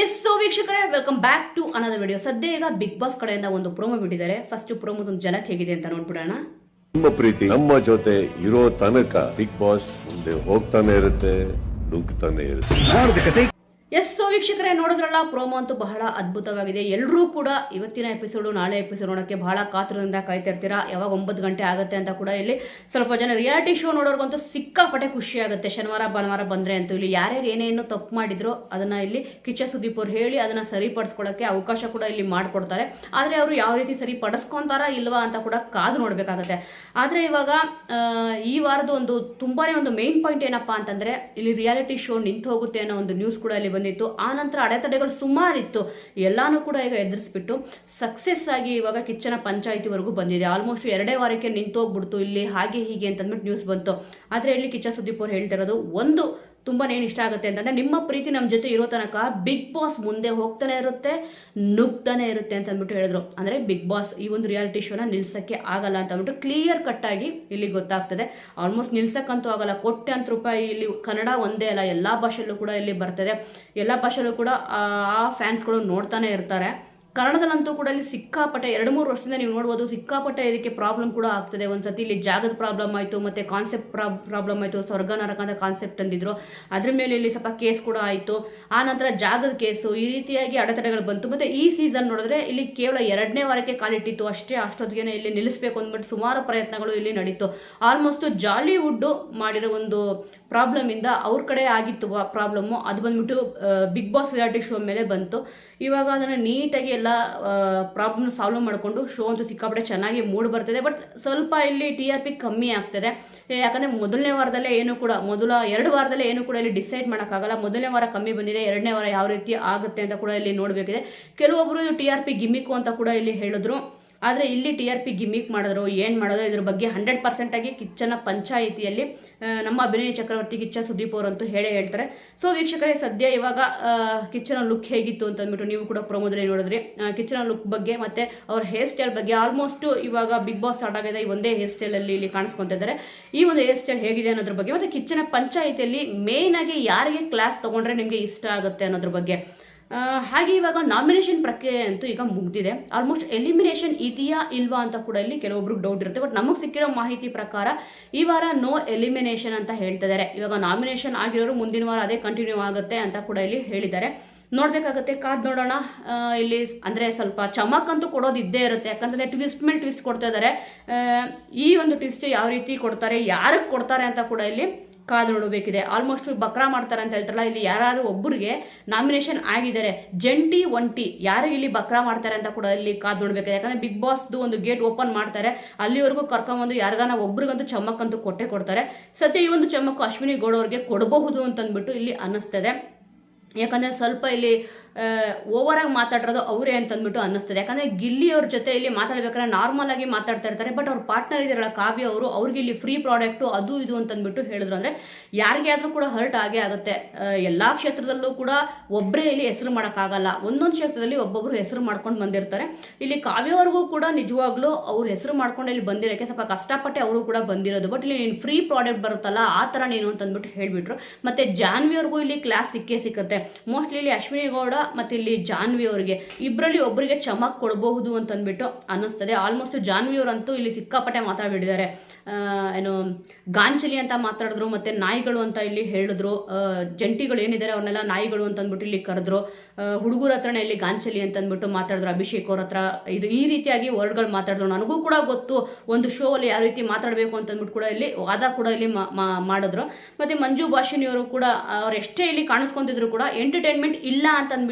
S so ವೀಕ್ಷಕರೇ welcome back to another video ಸದ್ಯ ಈಗ ಬಿಗ್ ಬಾಸ್ ಕಡೆಯಿಂದ ಒಂದು ಪ್ರೋಮೋ ಬಿಟ್ಟಿದ್ದಾರೆ. ಫಸ್ಟ್ ಪ್ರೋಮೋದೊಂದು ಜಲಕ್ ಹೇಗಿದೆ ಅಂತ ನೋಡ್ಬಿಡೋಣ. ನಮ್ಮ ಪ್ರೀತಿ ನಮ್ಮ ಜೊತೆ ಇರೋ ತನಕ ಬಿಗ್ ಬಾಸ್ ಮುಂದೆ ಹೋಗ್ತಾನೆ ಇರುತ್ತೆ ನುಗ್ತಾನೆ ಇರುತ್ತೆ. ವೀಕ್ಷಕರೇ, ನೋಡಿದ್ರಲ್ಲ, ಪ್ರೋಮೋ ಅಂತೂ ಬಹಳ ಅದ್ಭುತವಾಗಿದೆ. ಎಲ್ಲರೂ ಕೂಡ ಇವತ್ತಿನ ಎಪಿಸೋಡು, ನಾಳೆ ಎಪಿಸೋಡ್ ನೋಡೋಕ್ಕೆ ಬಹಳ ಕಾತುರದಿಂದ ಕಾಯ್ತಾ ಇರ್ತೀರಾ? ಯಾವಾಗ ಒಂಬತ್ತು ಗಂಟೆ ಆಗುತ್ತೆ ಅಂತ ಕೂಡ ಇಲ್ಲಿ ಸ್ವಲ್ಪ ಜನ ರಿಯಾಲಿಟಿ ಶೋ ನೋಡೋರ್ಗಂತೂ ಸಿಕ್ಕಾಪಟ್ಟೆ ಖುಷಿ ಆಗುತ್ತೆ ಶನಿವಾರ, ಭಾನುವಾರ ಬಂದರೆ ಅಂತೂ ಇಲ್ಲಿ ಯಾರ್ಯಾರು ಏನೇನು ತಪ್ಪು ಮಾಡಿದ್ರು ಅದನ್ನು ಇಲ್ಲಿ ಕಿಚ್ಚ ಸುದೀಪ್ ಅವ್ರು ಹೇಳಿ ಅದನ್ನು ಸರಿಪಡಿಸ್ಕೊಳ್ಳೋಕ್ಕೆ ಅವಕಾಶ ಕೂಡ ಇಲ್ಲಿ ಮಾಡಿಕೊಡ್ತಾರೆ. ಆದರೆ ಅವರು ಯಾವ ರೀತಿ ಸರಿಪಡಿಸ್ಕೊತಾರಾ ಇಲ್ವಾ ಅಂತ ಕೂಡ ಕಾದು ನೋಡಬೇಕಾಗತ್ತೆ. ಆದರೆ ಇವಾಗ ಈ ವಾರದ ಒಂದು ತುಂಬಾ ಒಂದು ಮೇನ್ ಪಾಯಿಂಟ್ ಏನಪ್ಪಾ ಅಂತಂದರೆ, ಇಲ್ಲಿ ರಿಯಾಲಿಟಿ ಶೋ ನಿಂತು ಹೋಗುತ್ತೆ ಅನ್ನೋ ಒಂದು ನ್ಯೂಸ್ ಕೂಡ ಇಲ್ಲಿ ಬಂದಿತ್ತು. ಆ ನಂತರ ಅಡೆತಡೆಗಳು ಸುಮಾರಿತ್ತು. ಎಲ್ಲಾನು ಕೂಡ ಈಗ ಎದುರಿಸ್ಬಿಟ್ಟು ಸಕ್ಸಸ್ ಆಗಿ ಇವಾಗ ಕಿಚ್ಚನ ಪಂಚಾಯಿತಿವರೆಗೂ ಬಂದಿದೆ. ಆಲ್ಮೋಸ್ಟ್ ಎರಡೇ ವಾರಕ್ಕೆ ನಿಂತೋಗ್ಬಿಡ್ತು. ಇಲ್ಲಿ ಹಾಗೆ ಹೀಗೆ ಅಂತಂದ್ಬಿಟ್ಟು ನ್ಯೂಸ್ ಬಂತು. ಆದರೆ ಇಲ್ಲಿ ಕಿಚ್ಚ ಸುದೀಪ್ ಅವ್ರು ಹೇಳ್ತಿರೋದು ಒಂದು ತುಂಬಾ ಏನು ಇಷ್ಟ ಆಗುತ್ತೆ ಅಂತಂದ್ರೆ ನಿಮ್ಮ ಪ್ರೀತಿ ನಮ್ಮ ಜೊತೆ ಇರೋ ತನಕ ಬಿಗ್ ಬಾಸ್ ಮುಂದೆ ಹೋಗ್ತಾನೆ ಇರುತ್ತೆ, ನುಗ್ತಾನೆ ಇರುತ್ತೆ ಅಂತ ಅಂದ್ಬಿಟ್ಟು ಹೇಳಿದ್ರು. ಅಂದ್ರೆ ಬಿಗ್ ಬಾಸ್ ಈ ಒಂದು ರಿಯಾಲಿಟಿ ಶೋನ ನಿಲ್ಸಕ್ಕೆ ಆಗಲ್ಲ ಅಂತ ಅಂದ್ಬಿಟ್ಟು ಕ್ಲಿಯರ್ ಕಟ್ ಆಗಿ ಇಲ್ಲಿ ಗೊತ್ತಾಗ್ತದೆ. ಆಲ್ಮೋಸ್ಟ್ ನಿಲ್ಸಕ್ಕಂತೂ ಆಗಲ್ಲ ಕೊಟ್ಟಂತ ರೂಪಾಯಿ ಇಲ್ಲಿ ಕನ್ನಡ ಒಂದೇ ಅಲ್ಲ, ಎಲ್ಲಾ ಭಾಷೆಯಲ್ಲೂ ಕೂಡ ಇಲ್ಲಿ ಬರ್ತದೆ. ಎಲ್ಲಾ ಭಾಷೆಯಲ್ಲೂ ಕೂಡ, ಆ ಫ್ಯಾನ್ಸ್ಗಳು ನೋಡ್ತಾನೆ ಇರ್ತಾರೆ. ಕನ್ನಡದಲ್ಲಂತೂ ಕೂಡ ಇಲ್ಲಿ ಸಿಕ್ಕಾಪಟ್ಟೆ, ಎರಡು ಮೂರು ವರ್ಷದಿಂದ ನೀವು ನೋಡ್ಬೋದು ಸಿಕ್ಕಾಪಟ್ಟೆ ಇದಕ್ಕೆ ಪ್ರಾಬ್ಲಮ್ ಕೂಡ ಆಗ್ತದೆ. ಒಂದ್ಸತಿ ಇಲ್ಲಿ ಜಾಗದ ಪ್ರಾಬ್ಲಮ್ ಆಯಿತು, ಮತ್ತು ಕಾನ್ಸೆಪ್ಟ್ ಪ್ರಾಬ್ಲಮ್ ಆಯಿತು, ಸ್ವರ್ಗ, ನರಕ ಅಂತ ಕಾನ್ಸೆಪ್ಟ್ ತಂದಿದ್ರು ಅದ್ರ ಮೇಲೆ ಇಲ್ಲಿ ಸ್ವಲ್ಪ ಕೇಸ್ ಕೂಡ ಆಯಿತು. ಆ ನಂತರ ಜಾಗದ ಕೇಸು ಈ ರೀತಿಯಾಗಿ ಅಡೆತಡೆಗಳು ಬಂತು. ಮತ್ತು ಈ ಸೀಸನ್ ನೋಡಿದ್ರೆ ಇಲ್ಲಿ ಕೇವಲ ಎರಡನೇ ವಾರಕ್ಕೆ ಕಾಲಿಟ್ಟಿತ್ತು ಅಷ್ಟೇ ಅಷ್ಟೊತ್ತಿಗೆ ಇಲ್ಲಿ ನಿಲ್ಲಿಸಬೇಕು ಅಂದ್ಬಿಟ್ಟು ಸುಮಾರು ಪ್ರಯತ್ನಗಳು ಇಲ್ಲಿ ನಡೀತು. ಆಲ್ಮೋಸ್ಟ್ ಜಾಲಿವುಡ್ಡು ಮಾಡಿರೋ ಒಂದು ಪ್ರಾಬ್ಲಮ್ ಇಂದ ಅವ್ರ ಕಡೆ ಆಗಿತ್ತು ಪ್ರಾಬ್ಲಮ್ಮು ಅದು ಬಂದ್ಬಿಟ್ಟು ಬಿಗ್ ಬಾಸ್ ರಿಯಾಲಿಟಿ ಶೋ ಮೇಲೆ ಬಂತು. ಇವಾಗ ಅದನ್ನು ನೀಟಾಗಿ ಎಲ್ಲ ಪ್ರಾಬ್ಲಮ್ ಸಾಲ್ವ್ ಮಾಡಿಕೊಂಡು ಶೋ ಅಂತೂ ಸಿಕ್ಕಾಪಟ್ಟೆ ಚೆನ್ನಾಗಿ ಮೂಡ್ ಬರ್ತದೆ. ಬಟ್ ಸ್ವಲ್ಪ ಇಲ್ಲಿ ಟಿ ಆರ್ ಪಿ ಕಮ್ಮಿ ಆಗ್ತದೆ. ಯಾಕಂದರೆ ಮೊದಲನೇ ವಾರದಲ್ಲೇ ಏನು ಕೂಡ, ಮೊದಲ ಎರಡು ವಾರದಲ್ಲೇ ಏನು ಕೂಡ ಇಲ್ಲಿ ಡಿಸೈಡ್ ಮಾಡೋಕ್ಕಾಗಲ್ಲ. ಮೊದಲನೇ ವಾರ ಕಮ್ಮಿ ಬಂದಿದೆ, ಎರಡನೇ ವಾರ ಯಾವ ರೀತಿ ಆಗುತ್ತೆ ಅಂತ ಕೂಡ ಇಲ್ಲಿ ನೋಡಬೇಕಿದೆ. ಕೆಲವೊಬ್ಬರು ಟಿ ಆರ್ ಪಿ ಗಿಮಿಕು ಅಂತ ಕೂಡ ಇಲ್ಲಿ ಹೇಳಿದ್ರು. ಆದರೆ ಇಲ್ಲಿ ಟಿ ಆರ್ ಪಿ ಗಿಮಿಕ್ ಮಾಡಿದ್ರು, ಏನು ಮಾಡೋದು ಇದ್ರ ಬಗ್ಗೆ ಹಂಡ್ರೆಡ್ ಪರ್ಸೆಂಟಾಗಿ ಕಿಚ್ಚನ ಪಂಚಾಯಿತಿಯಲ್ಲಿ ನಮ್ಮ ಅಭಿನಯ ಚಕ್ರವರ್ತಿ ಕಿಚ್ಚ ಸುದೀಪ್ ಅವರಂತೂ ಹೇಳೇ ಹೇಳ್ತಾರೆ. ಸೊ ವೀಕ್ಷಕರೇ, ಸದ್ಯ ಇವಾಗ ಕಿಚನ ಕಿಚ್ಚನ ಲುಕ್ ಹೇಗಿತ್ತು ಅಂತ ಅಂದ್ಬಿಟ್ಟು ನೀವು ಕೂಡ ಪ್ರಮೋದಲ್ಲಿ ನೋಡಿದ್ರಿ. ಕಿಚನ ಕಿಚ್ಚನ ಲುಕ್ ಬಗ್ಗೆ ಮತ್ತು ಅವ್ರ ಹೇರ್ ಸ್ಟೈಲ್ ಬಗ್ಗೆ ಆಲ್ಮೋಸ್ಟ್ ಇವಾಗ ಬಿಗ್ ಬಾಸ್ ಸ್ಟಾರ್ಟ್ ಆಗಿದೆ, ಈ ಒಂದೇ ಹೇರ್ ಸ್ಟೈಲಲ್ಲಿ ಇಲ್ಲಿ ಕಾಣಿಸ್ಕೊಂತಿದ್ದಾರೆ ಈ ಒಂದು ಹೇರ್ ಸ್ಟೈಲ್ ಹೇಗಿದೆ ಅನ್ನೋದ್ರ ಬಗ್ಗೆ ಮತ್ತು ಕಿಚ್ಚನ ಪಂಚಾಯಿತಿಯಲ್ಲಿ ಮೇಯ್ನಾಗಿ ಯಾರಿಗೆ ಕ್ಲಾಸ್ ತಗೊಂಡ್ರೆ ನಿಮಗೆ ಇಷ್ಟ ಆಗುತ್ತೆ ಅನ್ನೋದ್ರ ಬಗ್ಗೆ. ಹಾಗೆ ಇವಾಗ ನಾಮಿನೇಷನ್ ಪ್ರಕ್ರಿಯೆ ಅಂತೂ ಈಗ ಮುಗಿದಿದೆ. ಆಲ್ಮೋಸ್ಟ್ ಎಲಿಮಿನೇಷನ್ ಇದೆಯಾ ಇಲ್ವಾ ಅಂತ ಕೂಡ ಇಲ್ಲಿ ಕೆಲವೊಬ್ರಿಗೆ ಡೌಟ್ ಇರುತ್ತೆ. ಬಟ್ ನಮಗೆ ಸಿಕ್ಕಿರೋ ಮಾಹಿತಿ ಪ್ರಕಾರ ಈ ವಾರ ನೋ ಎಲಿಮಿನೇಷನ್ ಅಂತ ಹೇಳ್ತಿದ್ದಾರೆ ಇವಾಗ ನಾಮಿನೇಷನ್ ಆಗಿರೋರು ಮುಂದಿನ ವಾರ ಅದೇ ಕಂಟಿನ್ಯೂ ಆಗುತ್ತೆ ಅಂತ ಕೂಡ ಇಲ್ಲಿ ಹೇಳಿದ್ದಾರೆ. ನೋಡ್ಬೇಕಾಗತ್ತೆ, ಕಾದ್ ನೋಡೋಣ. ಇಲ್ಲಿ ಅಂದ್ರೆ ಸ್ವಲ್ಪ ಚಮಕ್ ಅಂತೂ ಕೊಡೋದು ಇರುತ್ತೆ. ಯಾಕಂದ್ರೆ ಟ್ವಿಸ್ಟ್ ಮೇಲೆ ಟ್ವಿಸ್ಟ್ ಕೊಡ್ತಾ ಇದ್ದಾರೆ ಈ ಒಂದು ಟ್ವಿಸ್ಟ್ ಯಾವ ರೀತಿ ಕೊಡ್ತಾರೆ, ಯಾರಿಗೆ ಕೊಡ್ತಾರೆ ಅಂತ ಕೂಡ ಇಲ್ಲಿ ಕಾದು ನೋಡಬೇಕಿದೆ ಆಲ್ಮೋಸ್ಟ್ ಬಕ್ರಾ ಮಾಡ್ತಾರೆ ಅಂತ ಹೇಳ್ತಾರಲ್ಲ, ಇಲ್ಲಿ ಯಾರಾದರೂ ಒಬ್ಬರಿಗೆ ನಾಮಿನೇಷನ್ ಆಗಿದ್ದಾರೆ, ಜಂಟಿ ಒಂಟಿ, ಯಾರು ಇಲ್ಲಿ ಬಕ್ರಾ ಮಾಡ್ತಾರೆ ಅಂತ ಕೂಡ ಇಲ್ಲಿ ಕಾದು ನೋಡಬೇಕಿದೆ ಯಾಕಂದ್ರೆ ಬಿಗ್ ಬಾಸ್ದು ಒಂದು ಗೇಟ್ ಓಪನ್ ಮಾಡ್ತಾರೆ, ಅಲ್ಲಿವರೆಗೂ ಕರ್ಕೊಂಬಂದು ಯಾರಿಗಾನ ಒಬ್ರಿಗಂತೂ ಚಮಕ್ಕಂತೂ ಕೊಟ್ಟೆ ಕೊಡ್ತಾರೆ. ಸದ್ಯ ಈ ಒಂದು ಚಮಕ್ಕು ಅಶ್ವಿನಿ ಗೌಡ ಅವ್ರಿಗೆ ಕೊಡಬಹುದು ಅಂತಂದ್ಬಿಟ್ಟು ಇಲ್ಲಿ ಅನ್ನಿಸ್ತದೆ. ಯಾಕಂದರೆ ಸ್ವಲ್ಪ ಇಲ್ಲಿ ಓವರ್ ಆಗಿ ಮಾತಾಡಿರೋದು ಅವರೇ ಅಂತಂದ್ಬಿಟ್ಟು ಅನ್ನಿಸ್ತದೆ. ಯಾಕಂದರೆ ಗಿಲ್ಲಿ ಅವ್ರ ಜೊತೆ ಇಲ್ಲಿ ಮಾತಾಡ್ಬೇಕಾದ್ರೆ ನಾರ್ಮಲ್ ಆಗಿ ಮಾತಾಡ್ತಾ ಇರ್ತಾರೆ ಬಟ್ ಅವ್ರ ಪಾರ್ಟ್ನರ್ ಇದಾರಲ್ಲ ಕಾವ್ಯ ಅವರು, ಅವ್ರಿಗೆ ಇಲ್ಲಿ ಫ್ರೀ ಪ್ರಾಡಕ್ಟು ಅದು ಇದು ಅಂತಂದ್ಬಿಟ್ಟು ಹೇಳಿದ್ರು. ಅಂದರೆ ಯಾರಿಗೆ ಆದರೂ ಕೂಡ ಹರ್ಟ್ ಆಗೇ ಆಗುತ್ತೆ. ಎಲ್ಲ ಕ್ಷೇತ್ರದಲ್ಲೂ ಕೂಡ ಒಬ್ಬರೇ ಇಲ್ಲಿ ಹೆಸರು ಮಾಡೋಕ್ಕಾಗಲ್ಲ. ಒಂದೊಂದು ಕ್ಷೇತ್ರದಲ್ಲಿ ಒಬ್ಬೊಬ್ಬರು ಹೆಸರು ಮಾಡ್ಕೊಂಡು ಬಂದಿರ್ತಾರೆ. ಇಲ್ಲಿ ಕಾವ್ಯವ್ರಿಗೂ ಕೂಡ ನಿಜವಾಗ್ಲೂ ಅವ್ರ ಹೆಸರು ಮಾಡ್ಕೊಂಡು ಇಲ್ಲಿ ಬಂದಿರೋಕ್ಕೆ ಸ್ವಲ್ಪ ಕಷ್ಟಪಟ್ಟೆ ಅವರು ಕೂಡ ಬಂದಿರೋದು. ಬಟ್ ಇಲ್ಲಿ ನೀನು ಫ್ರೀ ಪ್ರಾಡಕ್ಟ್ ಬರುತ್ತಲ್ಲ, ಆ ಥರ ನೀನು ಅಂತಂದ್ಬಿಟ್ಟು ಹೇಳಿಬಿಟ್ರು. ಮತ್ತು ಜಾನ್ವಿಯವ್ರಿಗೂ ಇಲ್ಲಿ ಕ್ಲಾಸ್ ಸಿಕ್ಕೇ ಸಿಕ್ಕತ್ತೆ. ಮೋಸ್ಟ್ಲಿ ಇಲ್ಲಿ ಅಶ್ವಿನಿ ಗೌಡ ಮತ್ತು ಇಲ್ಲಿ ಜಾನ್ವಿ ಅವರಿಗೆ. ಇಬ್ಬರಲ್ಲಿ ಒಬ್ಬರಿಗೆ ಚಮಕ್ ಕೊಡಬಹುದು ಅಂತಂದ್ಬಿಟ್ಟು ಅನ್ನಿಸ್ತದೆ. ಆಲ್ಮೋಸ್ಟ್ ಜಾನ್ವಿ ಅವರಂತೂ ಇಲ್ಲಿ ಸಿಕ್ಕಾಪಟ್ಟೆ ಮಾತಾಡ್ಬಿಟ್ಟಿದ್ದಾರೆ. ಏನು, ಗಾಂಚಲಿ ಅಂತ ಮಾತಾಡಿದ್ರು, ಮತ್ತು ನಾಯಿಗಳು ಅಂತ ಇಲ್ಲಿ ಹೇಳಿದ್ರು. ಜಂಟಿಗಳು ಏನಿದ್ದಾರೆ ಅವ್ರನ್ನೆಲ್ಲ ನಾಯಿಗಳು ಅಂತ ಅಂದ್ಬಿಟ್ಟು ಇಲ್ಲಿ ಕರೆದ್ರು. ಹುಡುಗರ ಹತ್ರನೇ ಇಲ್ಲಿ ಗಾಂಚಲಿ ಅಂತ ಅಂದ್ಬಿಟ್ಟು ಮಾತಾಡಿದ್ರು, ಅಭಿಷೇಕ್ ಅವ್ರ ಹತ್ರ. ಇದು ಈ ರೀತಿಯಾಗಿ ವರ್ಡ್ಗಳು ಮಾತಾಡಿದ್ರು. ನನಗೂ ಕೂಡ ಗೊತ್ತು ಒಂದು ಶೋ ಅಲ್ಲಿ ಯಾವ ರೀತಿ ಮಾತಾಡಬೇಕು ಅಂತ ಅಂದ್ಬಿಟ್ಟು ಕೂಡ ಇಲ್ಲಿ ವಾದ ಕೂಡ ಇಲ್ಲಿ ಮಾಡಿದ್ರು. ಮತ್ತೆ ಮಂಜು ಭಾಷಿನಿಯವರು ಕೂಡ ಅವ್ರು ಎಷ್ಟೇ ಇಲ್ಲಿ ಕಾಣಿಸ್ಕೊಂತಿದ್ರು ಕೂಡ ಎಂಟರ್ಟೈನ್ಮೆಂಟ್ ಇಲ್ಲ ಅಂತ ಅಂದ್ಬಿಟ್ಟು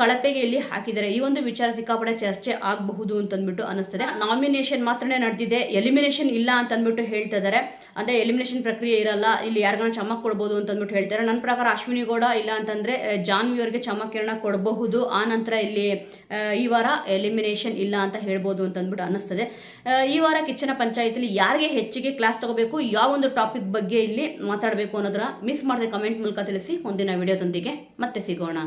ಕಳಪೆಗೆ ಇಲ್ಲಿ ಹಾಕಿದ್ದಾರೆ. ಈ ಒಂದು ವಿಚಾರ ಸಿಕ್ಕಾಪಟ್ಟೆ ಚರ್ಚೆ ಆಗಬಹುದು ಅಂತ ಅಂದ್ಬಿಟ್ಟು ಅನಿಸ್ತದೆ ನಾಮಿನೇಷನ್ ಮಾತ್ರನೇ ನಡೆದಿದೆ. ಎಲಿಮಿನೇಷನ್ ಇಲ್ಲ ಅಂತ ಅಂದ್ಬಿಟ್ಟು ಹೇಳ್ತಾ ಇದ್ದಾರೆ. ಅಂದ್ರೆ ಎಲಿಮಿನೇಷನ್ ಪ್ರಕ್ರಿಯೆ ಇರಲ್ಲ. ಇಲ್ಲಿ ಯಾರಿಗಾನ ಚಮಕ್ ಕೊಡ್ಬೋದು ಅಂತ ಅಂದ್ಬಿಟ್ಟು ಹೇಳ್ತಾರೆ ನನ್ನ ಪ್ರಕಾರ ಅಶ್ವಿನಿ ಗೌಡ ಇಲ್ಲ ಅಂತಂದ್ರೆ ಜಾನ್ ಜಾನ್ವಿ ಅವರಿಗೆ ಚಮಕಿರಣ ಕೊಡಬಹುದು. ಆ ನಂತರ ಇಲ್ಲಿ ಈ ವಾರ ಎಲಿಮಿನೇಷನ್ ಇಲ್ಲ ಅಂತ ಹೇಳ್ಬೋದು ಅಂತ ಅಂದ್ಬಿಟ್ಟು ಅನ್ನಿಸ್ತದೆ ಈ ವಾರ ಕಿಚ್ಚನ ಪಂಚಾಯತಿಲಿ ಯಾರಿಗೆ ಹೆಚ್ಚಿಗೆ ಕ್ಲಾಸ್ ತಗೋಬೇಕು, ಯಾವ ಒಂದು ಟಾಪಿಕ್ ಬಗ್ಗೆ ಇಲ್ಲಿ ಮಾತಾಡಬೇಕು ಅನ್ನೋದರ ಮಿಸ್ ಮಾಡದೆ ಕಮೆಂಟ್ ಮೂಲಕ ತಿಳಿಸಿ. ಮುಂದಿನ ವಿಡಿಯೋದೊಂದಿಗೆ ಮತ್ತೆ ಸಿಗೋಣ.